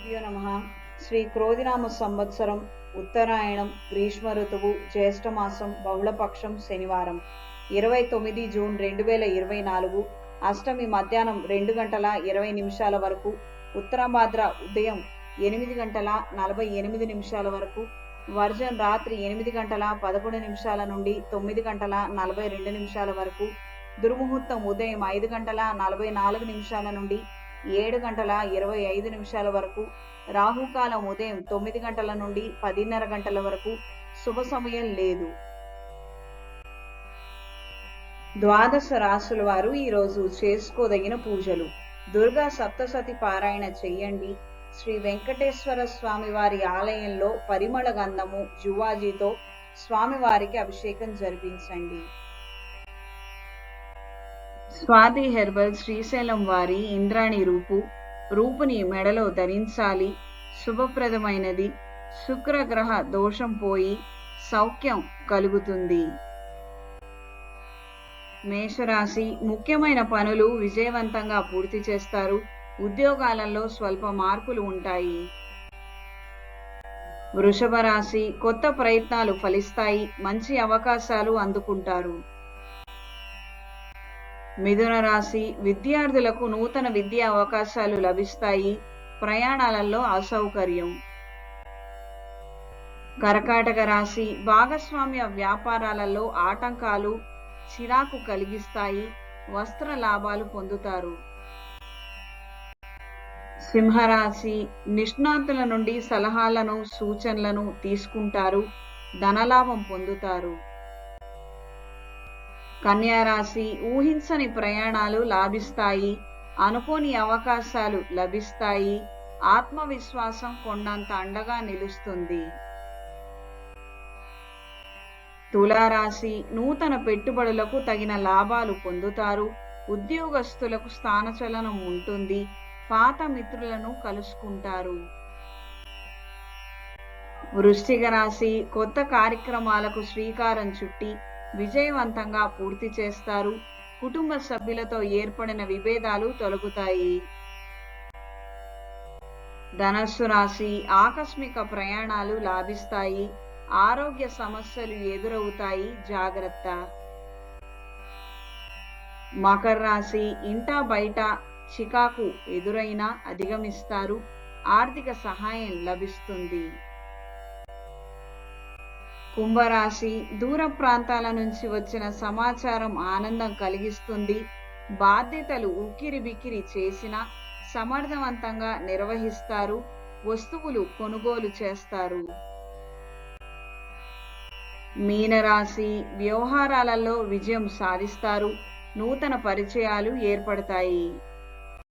గురుభ్యో నమ. శ్రీ క్రోధినామ సంవత్సరం ఉత్తరాయణం గ్రీష్మ ఋతువు జ్యేష్ఠమాసం బహుళపక్షం శనివారం. ఇరవై తొమ్మిది జూన్ రెండు వేల ఇరవై నాలుగు అష్టమి మధ్యాహ్నం రెండు గంటల ఇరవై నిమిషాల వరకు ఉత్తరాభాద్ర ఉదయం ఎనిమిది గంటల నలభై ఎనిమిది నిమిషాల వరకు వర్జన్ రాత్రి ఎనిమిది గంటల పదకొండు నిమిషాల నుండి తొమ్మిది గంటల నలభై రెండు నిమిషాల వరకు దుర్ముహూర్తం ఉదయం ఐదు గంటల నలభై నాలుగు నిమిషాల నుండి ఏడు గంటల ఇరవై ఐదు నిమిషాల వరకు రాహుకాలం ఉదయం తొమ్మిది గంటల నుండి పదిన్నర గంటల వరకు శుభ సమయం లేదు. ద్వాదశ రాసుల వారు ఈరోజు చేసుకోదగిన పూజలు. దుర్గా సప్తసతి పారాయణ చెయ్యండి శ్రీ వెంకటేశ్వర స్వామి వారి ఆలయంలో పరిమళ గంధము జువాజీతో స్వామివారికి అభిషేకం జరిపించండి. స్వాతి హెర్బల్ శ్రీశైలం వారి ఇంద్రాణి రూపు. రూపుని మెడలో ధరించాలి. శుభప్రదమైనది. శుక్రగ్రహ దోషం పోయి సౌఖ్యం కలుగుతుంది. మేషరాశి ముఖ్యమైన పనులు విజయవంతంగా పూర్తి చేస్తారు. ఉద్యోగాలలో స్వల్ప మార్పులు ఉంటాయి. వృషభ రాశి కొత్త ప్రయత్నాలు ఫలిస్తాయి. మంచి అవకాశాలు అందుకుంటారు. మిథున రాశి విద్యార్థులకు నూతన విద్యా అవకాశాలు లభిస్తాయి. ప్రయాణాలలో అసౌకర్యం. కర్కాటక రాశి భాగస్వామ్య వ్యాపారాలలో ఆటంకాలు చిరాకు కలిగిస్తాయి. వస్త్ర లాభాలు పొందుతారు. సింహరాశి నిష్ణాతుల నుండి సలహాలను సూచనలను తీసుకుంటారు. ధనలాభం పొందుతారు. కన్యారాశి ఊహించని ప్రయాణాలు లాభిస్తాయి అనుకోని అవకాశాలు లభిస్తాయి ఆత్మవిశ్వాసం కొండంత అండగా నిలుస్తుంది. తులారాశి నూతన పెట్టుబడులకు తగిన లాభాలు పొందుతారు ఉద్యోగస్తులకు స్థానచలనం ఉంటుంది పాత మిత్రులను కలుసుకుంటారు. వృశ్చిక రాశి కొత్త కార్యక్రమాలకు శ్రీకారం చుట్టి విజయవంతంగా పూర్తి చేస్తారు. కుటుంబ సభ్యులతో ఏర్పడిన విభేదాలు తొలగుతాయి. ధనస్సు రాశి ఆకస్మిక ప్రయాణాలు లాభిస్తాయి. ఆరోగ్య సమస్యలు ఎదురవుతాయి. జాగ్రత్త. మకర రాశి ఇంటా బయట చికాకు ఎదురైనా అధిగమిస్తారు. ఆర్థిక సహాయం లభిస్తుంది. కుంభరాశి దూర ప్రాంతాల నుంచి వచ్చిన సమాచారం ఆనందం కలిగిస్తుంది. బాధ్యతలు ఉక్కిరి బిక్కిరి చేసిన సమర్థవంతంగా నిర్వహిస్తారు. వస్తువులు కొనుగోలు చేస్తారు. మీనరాశి వ్యవహారాలలో విజయం సాధిస్తారు. నూతన పరిచయాలు ఏర్పడతాయి.